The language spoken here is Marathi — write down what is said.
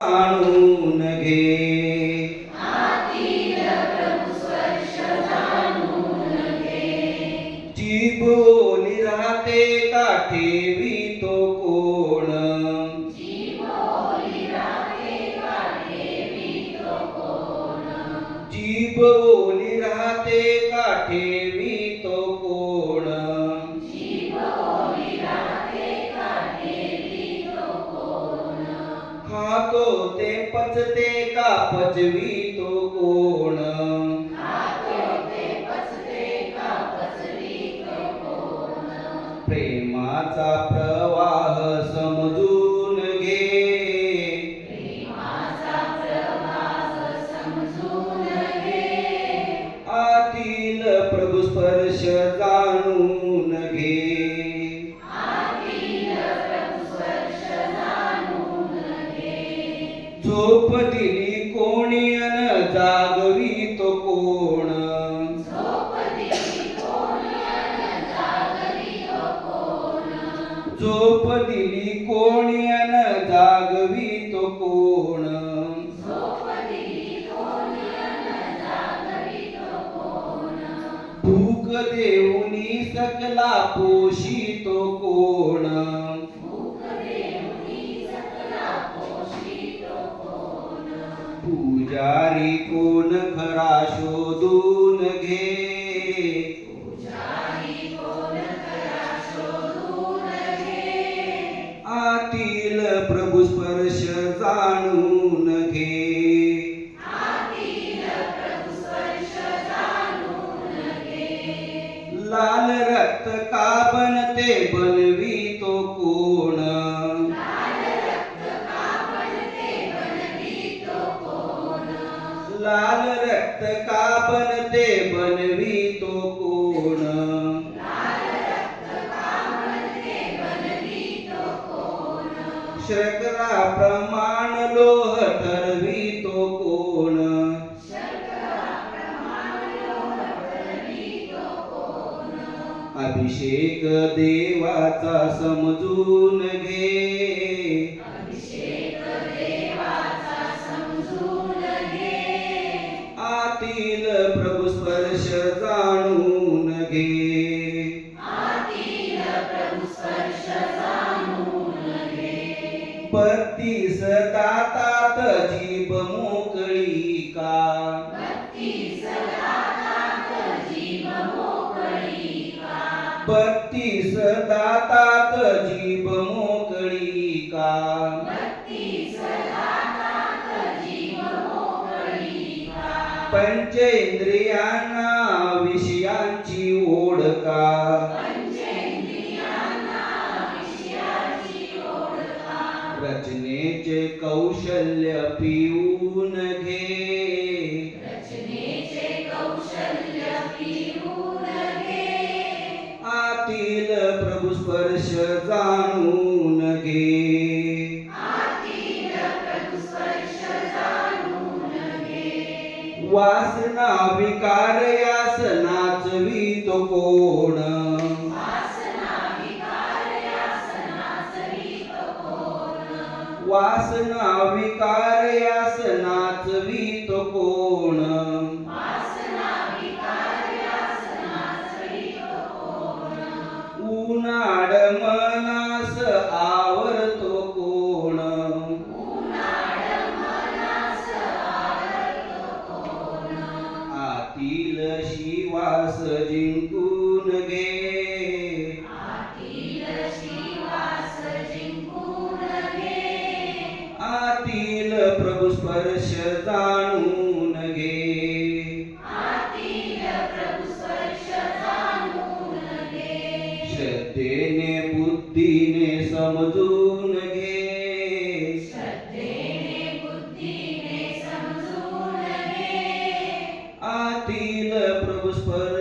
आणून घे जीभ राहते काठे ठेवी तो कोण। जीभ बोली राहते काठे ठेवी तो पचते का पचवी तो कोण? प्रेमाचा प्रवाह समजून घे. आतील प्रभू स्पर्श जाणून घे. दिली कोणी अन जागवी तो कोण? भूक देऊनी सकला पोशी तो कोण? पुजारी कोण खरा शोधून घे? आतील प्रभू स्पर्श जाणून घे. लाल रक्त का बनते बनवी तो कोण? लाल रक्त का बनते बनवी तो प्रमाण लोह तो कोण? अभिषेक देवाचा समजून घे. आतील बत्तीस दातात जीभ मोकळी का? बत्तीस दातात जीभ मोकळी का? पंचेंद्रियांना विषयांची ओढ का? कौशल्य पिऊन घे. आतील प्रभू स्पर्श जाणून घे. वासना विकार यास नाचवी तो कोण वासना विकार यासनाच नाचवी कोण उनाड मनास आवरतो कोण आतील शिवास जी प्रभू स्पर्श जाणून घे. श्रद्धेने बुद्धीने समजून घे. आतील प्रभु स्पर्श